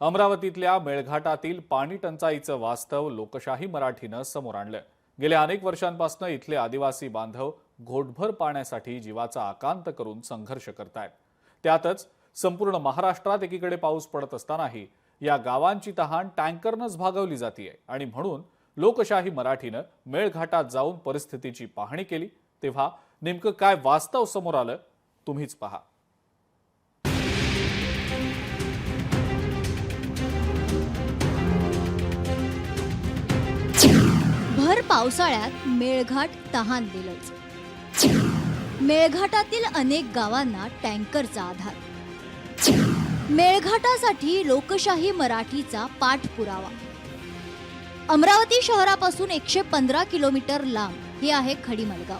अमरावतीतल्या मेळघाटातील पाणी टंचाईचं वास्तव लोकशाही मराठीनं समोर आणलं. गेल्या अनेक वर्षांपासून इथले आदिवासी बांधव घोटभर पाण्यासाठी जीवाचा आकांत करून संघर्ष करतायत. त्यातच संपूर्ण महाराष्ट्रात एकीकडे पाऊस पडत असतानाही या गावांची तहान टँकरनंच भागवली जातीये आणि म्हणून लोकशाही मराठीनं मेळघाटात जाऊन परिस्थितीची पाहणी केली. तेव्हा नेमकं काय वास्तव समोर आलं तुम्हीच पहा. पावसाळ्यात मेळघाट तहान दिलंच. मेळघाटातील अनेक गावांना टँकरचा आधार. मेळघाटासाठी लोकशाही मराठीचा पाठपुरावा. अमरावती शहरापासून एकशे पंधरा किलोमीटर लांब हे आहे खडीमलगाव.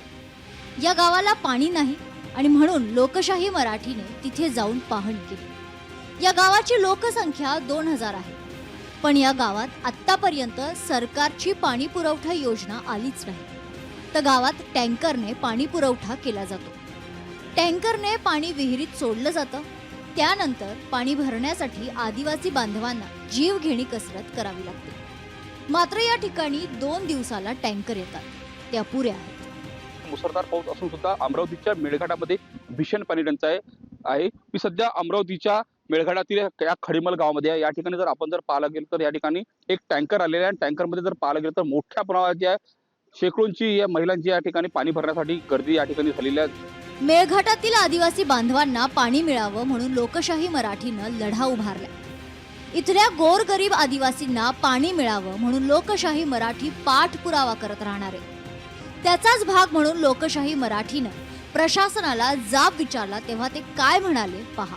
या गावाला पाणी नाही आणि म्हणून लोकशाही मराठीने तिथे जाऊन पाहणी केली. या गावाची लोकसंख्या दोन हजार आहे. पण या गावात आतापर्यंत सरकारची पाणी पुरवठा योजना आलीच नाही. तर गावात टँकरने पाणी पुरवठा केला जातो. टँकरने पाणी विहिरीत सोडलं जातं. त्यानंतर पाणी भरण्यासाठी आदिवासी बांधवांना जीवघेणी कसरत करावी लागते. मात्र या ठिकाणी दोन दिवसाला टँकर येतात. त्या पुऱ्या आहेत. मुसळधार पाऊस असून सुद्धा अमरावतीच्या मेळघाटामध्ये भीषण पाणी टंचाई आहे. मी सध्या अमरावतीच्या मेळघाटातील या खडीमल गावामध्ये या ठिकाणी जर आपण जर पाहायला गेलं तर या ठिकाणी एक टँकर आलेला आहे. आणि टँकरमध्ये जर पाहायला गेलं तर मोठ्या प्रमाणात जी आहे शेकडोंची या महिलांची या ठिकाणी पाणी भरण्यासाठी गर्दी या ठिकाणी झालेली आहे. मेळघाटातील आदिवासी बांधवांना पाणी मिळावं म्हणून लोकशाही मराठीनं लढा उभारला. इथल्या गोरगरीब आदिवासींना पाणी मिळावं म्हणून लोकशाही मराठी पाठपुरावा करत राहणार आहे. त्याचाच भाग म्हणून लोकशाही मराठीनं प्रशासनाला जाब विचारला तेव्हा ते काय म्हणाले पहा.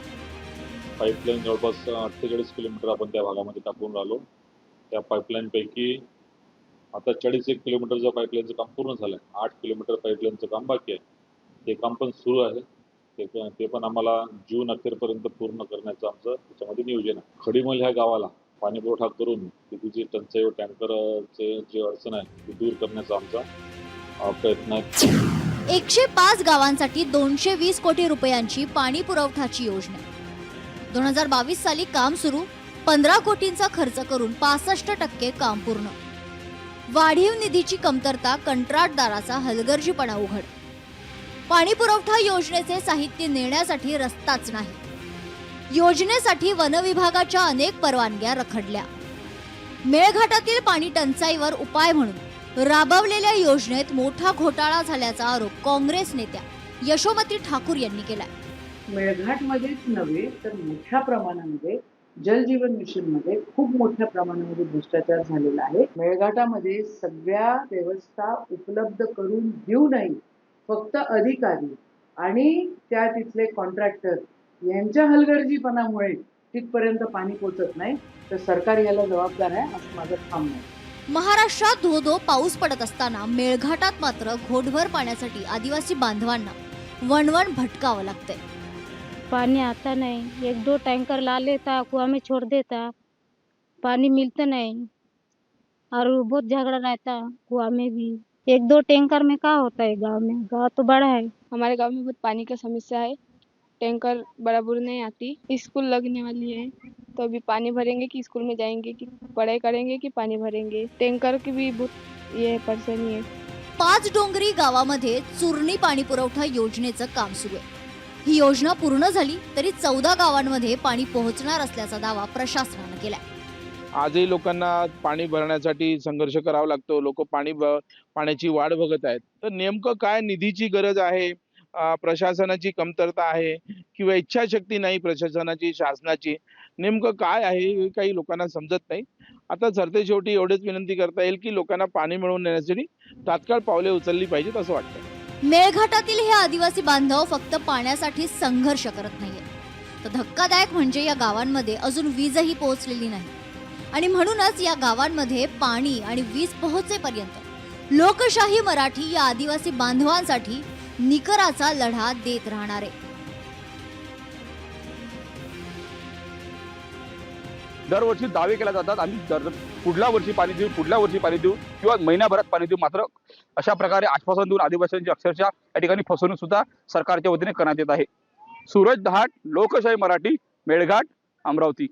पाईपलाईन जवळपास अठ्ठेचाळीस किलोमीटर आपण त्या भागामध्ये टाकून राहिलो. त्या पाईपलाईनपैकी आता चाळीस एक किलोमीटरचं पाईपलाईनचं काम पूर्ण झालं आहे आठ किलोमीटर पाईपलाईनचं काम बाकी आहे. ते काम पण सुरू आहे. ते ते पण आम्हाला जून अखेरपर्यंत पूर्ण करण्याचं आमचं त्याच्यामध्ये नियोजन आहे. खडीमल ह्या गावाला पाणीपुरवठा करून तिथे जी टंचाई व टँकरचे जी अडचण आहे ती दूर करण्याचा आमचा प्रयत्न आहे. एकशे पाच गावांसाठी दोनशे वीस कोटी रुपयांची पाणी पुरवठाची योजना. दोन हजार बावीस साली काम सुरू पंधरा कोटींचा खर्च करून पासष्ट टक्के काम पूर्ण. वाढीव निधीची कमतरता कंत्राटदाराचा हलगर्जीपणा उघड. पाणी पुरवठा योजनेचे साहित्य नेण्यासाठी रस्ताच नाही. योजनेसाठी वनविभागाच्या अनेक परवानग्या रखडल्या. मेळघाटातील पाणी टंचाईवर उपाय म्हणून राबवलेल्या योजनेत मोठा घोटाळा झाल्याचा आरोप काँग्रेस नेत्या यशोमती ठाकूर यांनी केला मेळघाटमध्येच नव्हे तर मोठ्या प्रमाणामध्ये जलजीवन मिशनमध्ये खूप मोठ्या प्रमाणामध्ये भ्रष्टाचार झालेला आहे. मेळघाटामध्ये सगळ्या व्यवस्था उपलब्ध करून देऊनही फक्त अधिकारी आणि त्या तिथले कॉन्ट्रॅक्टर यांच्या हलगर्जीपणामुळे तिथपर्यंत पाणी पोचत नाही तर सरकार याला जबाबदार आहे असं माझं ठाम आहे. महाराष्ट्रात धो धो पाऊस पडत असताना मेळघाटात मात्र घोटभर पाण्यासाठी आदिवासी बांधवांना वणवण भटकावं लागतंय. पानी आता नहीं। एक दो टैंकर ला लेता कुआं में छोड़ देता। पानी मिलता नहीं। और बहुत झगड़ा रहता कुआं में भी। एक दो टैंकर में क्या होता है गांव में? गांव तो बड़ा है। हमारे गांव में बहुत पानी का समस्या है। टैंकर बराबर नहीं आती। स्कूल लगने वाली है। तो अभी पानी भरेंगे कि स्कूल में जाएंगे कि पढ़ाई करेंगे कि पानी भरेंगे? टैंकर की भी बहुत ये परेशानी है। पाच डोंगरी गावामध्ये चुरणी पाणी पुरवठा योजनेचं काम सुरू आहे. ही योजना पूर्ण झाली तरी चौदा गावांमध्ये पाणी पोहोचणार असल्याचा दावा प्रशासनानं केलाय. आजही लोकांना पाणी भरण्यासाठी संघर्ष करावा लागतो. लोक पाणी ब- पाण्याची वाट बघत आहेत. तर नेमकं काय निधीची गरज आहे? प्रशासनाची कमतरता आहे किंवा इच्छाशक्ती नाही प्रशासनाची शासनाची? नेमकं काय आहे हे काही लोकांना समजत नाही. आता सरते शेवटी एवढेच विनंती करता येईल की लोकांना पाणी मिळवून देण्यासाठी तात्काळ पावले उचलली पाहिजेत असं वाटतं मेळघाटातील हे आदिवासी बांधव फक्त पाण्यासाठी संघर्ष करत नाहीये. तर धक्कादायक म्हणजे या गावांमध्ये अजून वीजही पोहोचलेली नाही. आणि म्हणूनच या गावांमध्ये पाणी आणि वीज पोहोचेपर्यंत लोकशाही मराठी या आदिवासी बांधवांसाठी निकराचा लढा देत राहणार. आहे दरवर्षी दावे केले जातात. आम्ही दर पुढल्या वर्षी पाणी देऊ पुढल्या वर्षी पाणी देऊ किंवा महिन्याभरात पाणी देऊ मात्र अशा प्रकारे आश्वासन देऊन आदिवासींची अक्षरशः या ठिकाणी फसवणूक सुद्धा सरकारच्या वतीने करण्यात येत आहे. सूरज दहाट लोकशाही मराठी मेळघाट अमरावती.